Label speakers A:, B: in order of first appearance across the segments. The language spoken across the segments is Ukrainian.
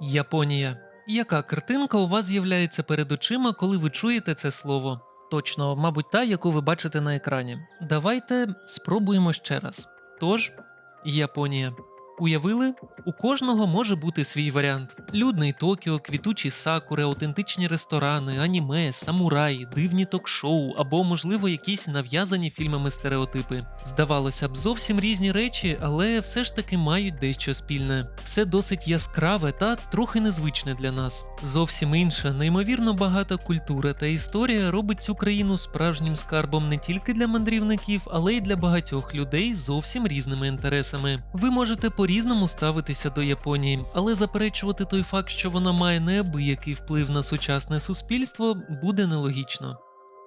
A: Японія. Яка картинка у вас з'являється перед очима, коли ви чуєте це слово? Точно, мабуть, та, яку ви бачите на екрані. Давайте спробуємо ще раз. Тож, Японія. Уявили, у кожного може бути свій варіант: людний Токіо, квітучі сакури, аутентичні ресторани, аніме, самураї, дивні ток-шоу або, можливо, якісь нав'язані фільмами стереотипи. Здавалося б, зовсім різні речі, але все ж таки мають дещо спільне. Все досить яскраве та трохи незвичне для нас. Зовсім інша, неймовірно багата культура та історія робить цю країну справжнім скарбом не тільки для мандрівників, але й для багатьох людей з зовсім різними інтересами. Ви можете по-різному ставитися до Японії, але заперечувати той факт, що вона має неабиякий вплив на сучасне суспільство, буде нелогічно.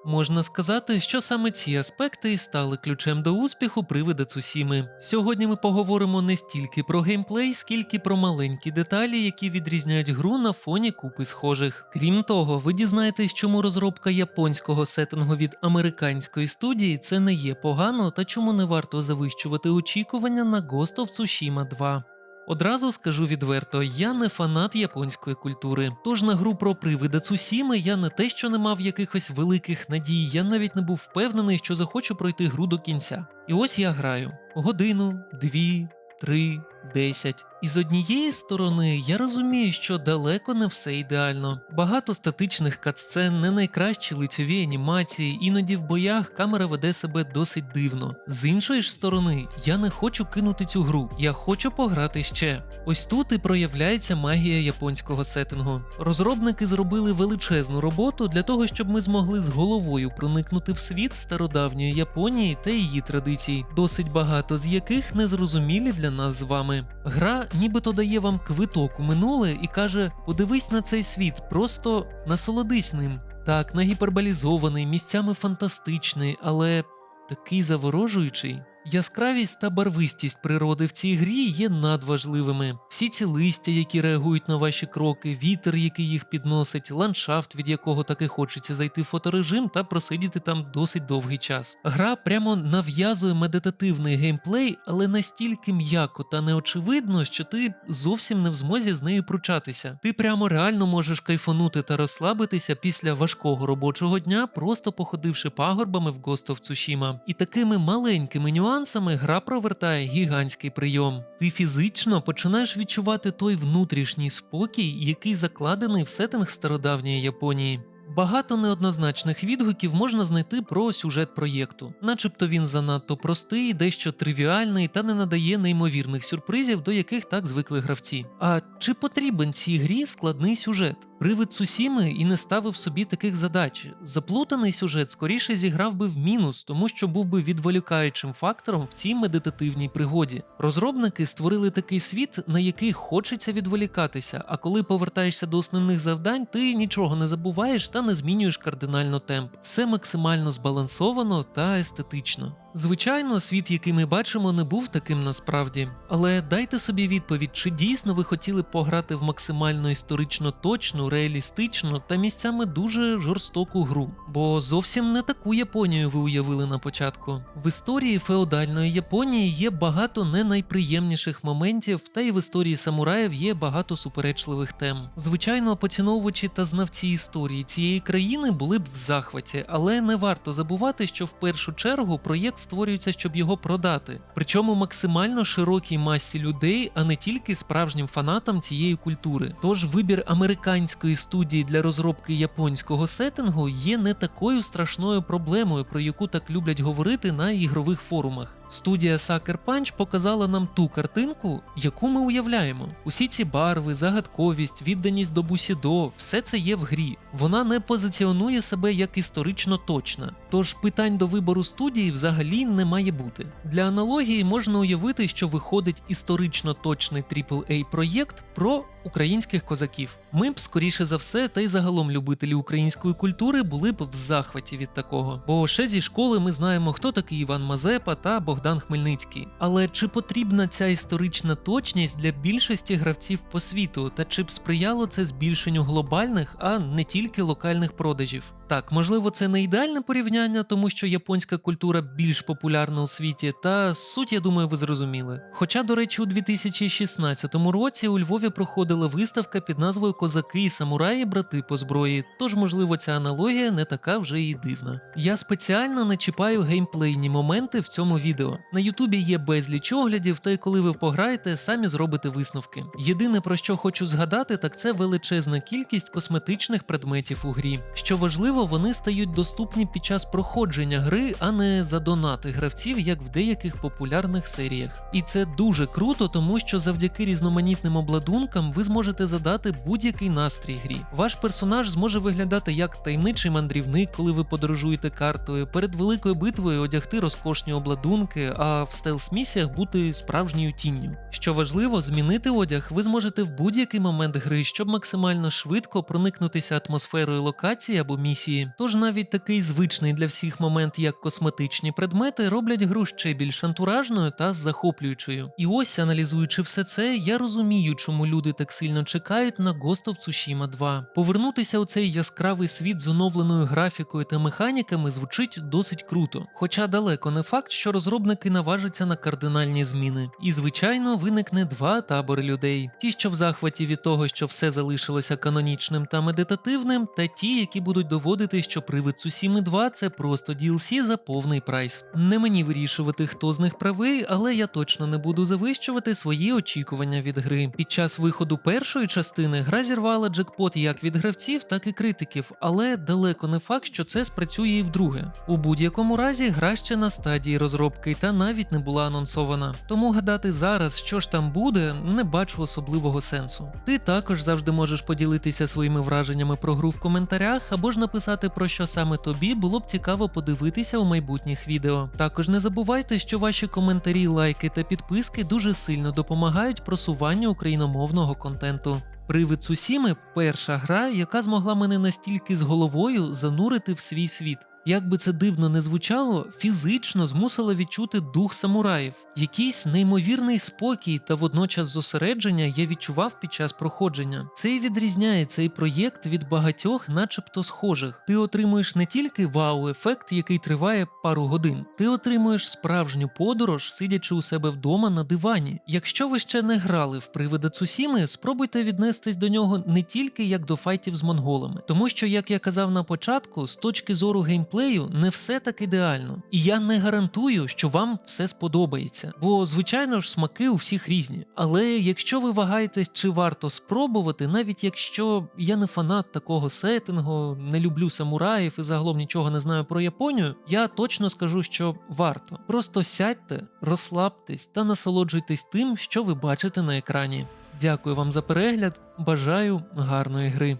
A: Можна сказати, що саме ці аспекти і стали ключем до успіху привида Цусіми. Сьогодні ми поговоримо не стільки про геймплей, скільки про маленькі деталі, які відрізняють гру на фоні купи схожих. Крім того, ви дізнаєтесь, чому розробка японського сеттингу від американської студії це не є погано та чому не варто завищувати очікування на Ghost of Tsushima 2. Одразу скажу відверто, я не фанат японської культури. Тож на гру про привида Цусіми я не те, що не мав якихось великих надій, я навіть не був впевнений, що захочу пройти гру до кінця. І ось я граю годину, дві, три, десять. І з однієї сторони я розумію, що далеко не все ідеально. Багато статичних катсцен, не найкращі лицьові анімації, іноді в боях камера веде себе досить дивно. З іншої ж сторони, я не хочу кинути цю гру, я хочу пограти ще. Ось тут і проявляється магія японського сеттингу. Розробники зробили величезну роботу для того, щоб ми змогли з головою проникнути в світ стародавньої Японії та її традицій, досить багато з яких незрозумілі для нас з вами. Гра нібито дає вам квиток у минуле і каже: подивись на цей світ, просто насолодись ним. Так, нагіперболізований, місцями фантастичний, але такий заворожуючий. Яскравість та барвистість природи в цій грі є надважливими. Всі ці листя, які реагують на ваші кроки, вітер, який їх підносить, ландшафт, від якого таки хочеться зайти в фоторежим та просидіти там досить довгий час. Гра прямо нав'язує медитативний геймплей, але настільки м'яко та неочевидно, що ти зовсім не в змозі з нею пручатися. Ти прямо реально можеш кайфанути та розслабитися після важкого робочого дня, просто походивши пагорбами в Ghost of Tsushima. І такими маленькими нюансами нюансами гра провертає гігантський прийом. Ти фізично починаєш відчувати той внутрішній спокій, який закладений в сеттинг стародавньої Японії. Багато неоднозначних відгуків можна знайти про сюжет проєкту, начебто він занадто простий, дещо тривіальний та не надає неймовірних сюрпризів, до яких так звикли гравці. А чи потрібен цій грі складний сюжет? Привид Цусіми і не ставив собі таких задач. Заплутаний сюжет скоріше зіграв би в мінус, тому що був би відволікаючим фактором в цій медитативній пригоді. Розробники створили такий світ, на який хочеться відволікатися, а коли повертаєшся до основних завдань, ти нічого не забуваєш та не змінюєш кардинально темп. Все максимально збалансовано та естетично. Звичайно, світ, який ми бачимо, не був таким насправді, але дайте собі відповідь, чи дійсно ви хотіли б пограти в максимально історично точну, реалістичну та місцями дуже жорстоку гру, бо зовсім не таку Японію ви уявили на початку. В історії феодальної Японії є багато не найприємніших моментів, та й в історії самураїв є багато суперечливих тем. Звичайно, поціновувачі та знавці історії цієї країни були б в захваті, але не варто забувати, що в першу чергу проєкт створюється, щоб його продати, причому максимально широкій масі людей, а не тільки справжнім фанатам цієї культури. Тож вибір американської студії для розробки японського сеттингу є не такою страшною проблемою, про яку так люблять говорити на ігрових форумах. Студія Sucker Punch показала нам ту картинку, яку ми уявляємо. Усі ці барви, загадковість, відданість до Бусідо, все це є в грі. Вона не позиціонує себе як історично точна. Тож питань до вибору студії взагалі не має бути. Для аналогії можна уявити, що виходить історично точний AAA проєкт про українських козаків. Ми б скоріше за все, та й загалом любителі української культури були б в захваті від такого. Бо ще зі школи ми знаємо, хто такий Іван Мазепа та Богдан Хмельницький. Але чи потрібна ця історична точність для більшості гравців по світу, та чи б сприяло це збільшенню глобальних, а не тільки локальних продажів? Так, можливо, це не ідеальне порівняння, тому що японська культура більш популярна у світі, та суть, я думаю, ви зрозуміли. Хоча, до речі, у 2016 році у Львові проходила виставка під назвою Козаки і самураї, брати по зброї, тож, можливо, ця аналогія не така вже і дивна. Я спеціально не чіпаю геймплейні моменти в цьому відео. На Ютубі є безліч оглядів, та й коли ви пограєте, самі зробите висновки. Єдине про що хочу згадати, так це величезна кількість косметичних предметів у грі. Що важливо, вони стають доступні під час проходження гри, а не за донати гравців, як в деяких популярних серіях. І це дуже круто, тому що завдяки різноманітним обладункам ви зможете задати будь-який настрій грі. Ваш персонаж зможе виглядати як таємничий мандрівник, коли ви подорожуєте картою, перед великою битвою одягти розкошні обладунки, а в стелс-місіях бути справжньою тінню. Що важливо, змінити одяг ви зможете в будь-який момент гри, щоб максимально швидко проникнутися атмосферою локації або місії. Тож навіть такий звичний для всіх момент, як косметичні предмети, роблять гру ще більш антуражною та захоплюючою. І ось, аналізуючи все це, я розумію, чому люди так сильно чекають на Ghost of Tsushima 2. Повернутися у цей яскравий світ з оновленою графікою та механіками звучить досить круто. Хоча далеко не факт, що розробники наважаться на кардинальні зміни. І звичайно, виникне два табори людей: ті, що в захваті від того, що все залишилося канонічним та медитативним, та ті, які будуть доводити, що привид Цусіми 2 це просто DLC за повний прайс. Не мені вирішувати, хто з них правий, але я точно не буду завищувати свої очікування від гри. Під час виходу першої частини гра зірвала джекпот як від гравців, так і критиків, але далеко не факт, що це спрацює і вдруге. У будь-якому разі гра ще на стадії розробки та навіть не була анонсована. Тому гадати зараз, що ж там буде, не бачу особливого сенсу. Ти також завжди можеш поділитися своїми враженнями про гру в коментарях або ж написати про що саме тобі було б цікаво подивитися у майбутніх відео. Також не забувайте, що ваші коментарі, лайки та підписки дуже сильно допомагають просуванню україномовного контенту. Привид Сусіми перша гра, яка змогла мене настільки з головою занурити в свій світ. Як би це дивно не звучало, фізично змусила відчути дух самураїв. Якийсь неймовірний спокій та водночас зосередження я відчував під час проходження. Це і відрізняє цей проєкт від багатьох, начебто схожих. Ти отримуєш не тільки вау-ефект, який триває пару годин, ти отримуєш справжню подорож, сидячи у себе вдома на дивані. Якщо ви ще не грали в привида Цусіми, спробуйте віднестись до нього не тільки як до файтів з монголами, тому що, як я казав на початку, з точки зору геймплею не все так ідеально, і я не гарантую, що вам все сподобається, бо звичайно ж смаки у всіх різні. Але якщо ви вагаєтесь, чи варто спробувати, навіть якщо я не фанат такого сеттингу, не люблю самураїв і загалом нічого не знаю про Японію, я точно скажу, що варто. Просто сядьте, розслабтесь та насолоджуйтесь тим, що ви бачите на екрані. Дякую вам за перегляд, бажаю гарної гри.